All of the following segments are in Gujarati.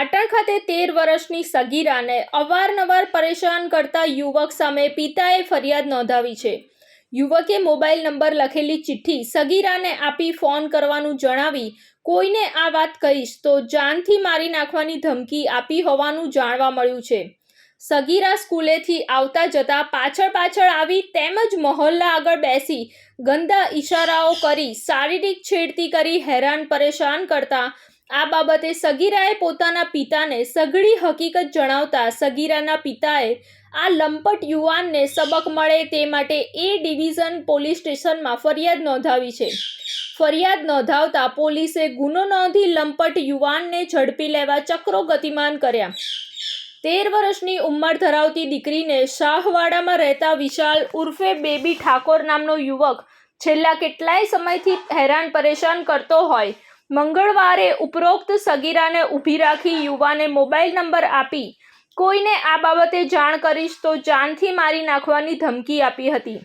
પાટણ ખાતે તેર વર્ષની સગીરાને અવારનવાર પરેશાન કરતા યુવક સામે પિતાએ ફરિયાદ નોંધાવી છે. યુવકે મોબાઈલ નંબર લખેલી ચિઠ્ઠી સગીરાને આપી ફોન કરવાનું જણાવી, કોઈને આ વાત કહીશ તો જાનથી મારી નાખવાની ધમકી આપી હોવાનું જાણવા મળ્યું છે. સગીરા સ્કૂલેથી આવતા જતા પાછળ પાછળ આવી તેમજ મહોલ્લા આગળ બેસી ગંદા ઈશારાઓ કરી શારીરિક છેડતી કરી હેરાન પરેશાન કરતા આ બાબતે સગીરાએ પોતાના પિતાને સઘળી હકીકત જણાવતા સગીરાના પિતાએ આ લંપટ યુવાનને સબક મળે તે માટે એ ડિવિઝન પોલીસ સ્ટેશનમાં ફરિયાદ નોંધાવી છે. ફરિયાદ નોંધાવતા પોલીસે ગુનો નોંધી લંપટ યુવાનને ઝડપી લેવા ચક્રો ગતિમાન કર્યા. તેર વર્ષની ઉંમર ધરાવતી દીકરીને શાહવાડામાં રહેતા વિશાલ ઉર્ફે બેબી ઠાકોર નામનો યુવક છેલ્લા કેટલાય સમયથી હેરાન પરેશાન કરતો હોય મંગળવારે ઉપરોક્ત સગીરાને ઊભી રાખી યુવાને મોબાઈલ નંબર આપી, કોઈને આ બાબતે જાણ કરીશ તો જાનથી મારી નાખવાની ધમકી આપી હતી.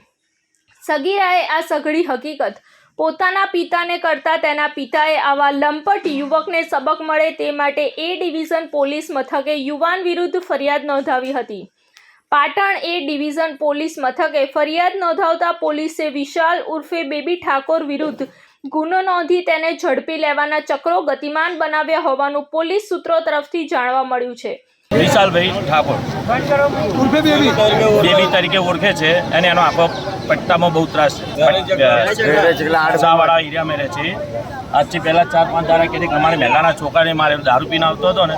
સગીરાએ આ સઘળી હકીકત પોતાના પિતાને કરતા તેના પિતાએ આવા લંપટ યુવકને સબક મળે તે માટે એ ડિવિઝન પોલીસ મથકે યુવાન વિરુદ્ધ ફરિયાદ નોંધાવી હતી. પાટણ એ ડિવિઝન પોલીસ મથકે ફરિયાદ નોંધાવતા પોલીસે વિશાલ ઉર્ફે બેબી ઠાકોર વિરુદ્ધ ગુનો નોંધી તેને ઝડપી લેવાના ચક્રો ગતિમાન બનાવ્યા હોવાનું પોલીસ સૂત્રો તરફથી જાણવા મળ્યું છે. વિશાલભાઈ ઠાકોર. બેબી તરીકે ઓળખે છે અને એનો આખો પટ્ટામાં બહુ ત્રાસ છે. સાવાળા એરિયામાં રહે છે. આજથી પહેલાં ચાર પાંચ દાડા કે અમારે મહેલાના છોકરાને મારેલો દારૂ પીને આવતો હતો ને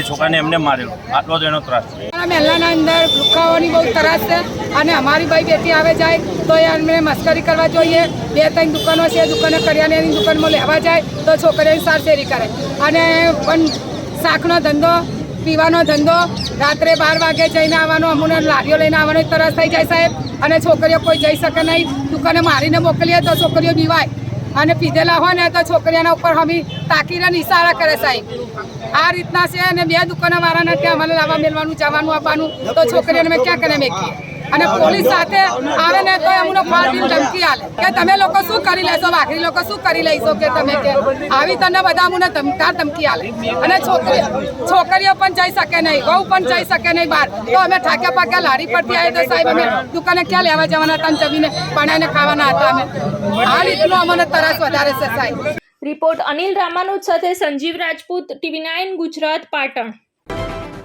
એ છોકરાને એમને મારેલો. આટલો જ એનો ત્રાસ છે. મહેલાના અંદર લુખાઓની બહુ ત્રાસ છે અને અમારી ભાઈ બેટી આવે જાય તો એ અમને મસ્કરી કરવા જોઈએ. બે ત્રણ દુકાનો છે દુકાને કરિયાણાની દુકાનમાં લેવા જાય તો છોકરીઓની સારસેરી કરે. અને પણ શાકનો ધંધો પીવાનો ધંધો રાત્રે બાર વાગે જઈને આવવાનો, અમુને લારીઓ લઈને આવવાનો તરસ થઈ જાય સાહેબ. અને છોકરીઓ કોઈ જઈ શકે નહીં. દુકાને મારીને મોકલીએ તો છોકરીઓ બીવાય. અને પીધેલા હોય ને તો છોકરીઓના ઉપર હમી તાકીને ઇશારા કરે સાહેબ. આ રીતના છે અને બે દુકાનો વાળાને ત્યાં મને લાવવા મેળવાનું જવાનું આપવાનું. તો છોકરીઓને મેં ક્યાં કરે મેકીએ? અને પોલીસ સાથે આવે ને તો અમને ફાટીને ધમકી આલે કે તમે લોકો શું કરી લેશો? વાઘરી લોકો શું કરી લઈશો કે તમે કે? આવી તને બધા અમને ધમકાર ધમકી આલે અને છોકરી, છોકરીઓ પણ જઈ શકે નહીં. બહુ પણ જઈ શકે નહીં બહાર. તો અમે ઠાકે પાકે લારી પરથી આવે તો સાહેબ. અમે દુકાને ક્યાં લેવા જવાના હતા જમીને બનાવીને ખાવાના હતા અમે? આ રીતનો અમને તરસ વધારે છે સાહેબ. રિપોર્ટ અનિલ રામાનુજ સાથે સંજીવ રાજપૂત, ટીવી નાઇન ગુજરાત, પાટણ.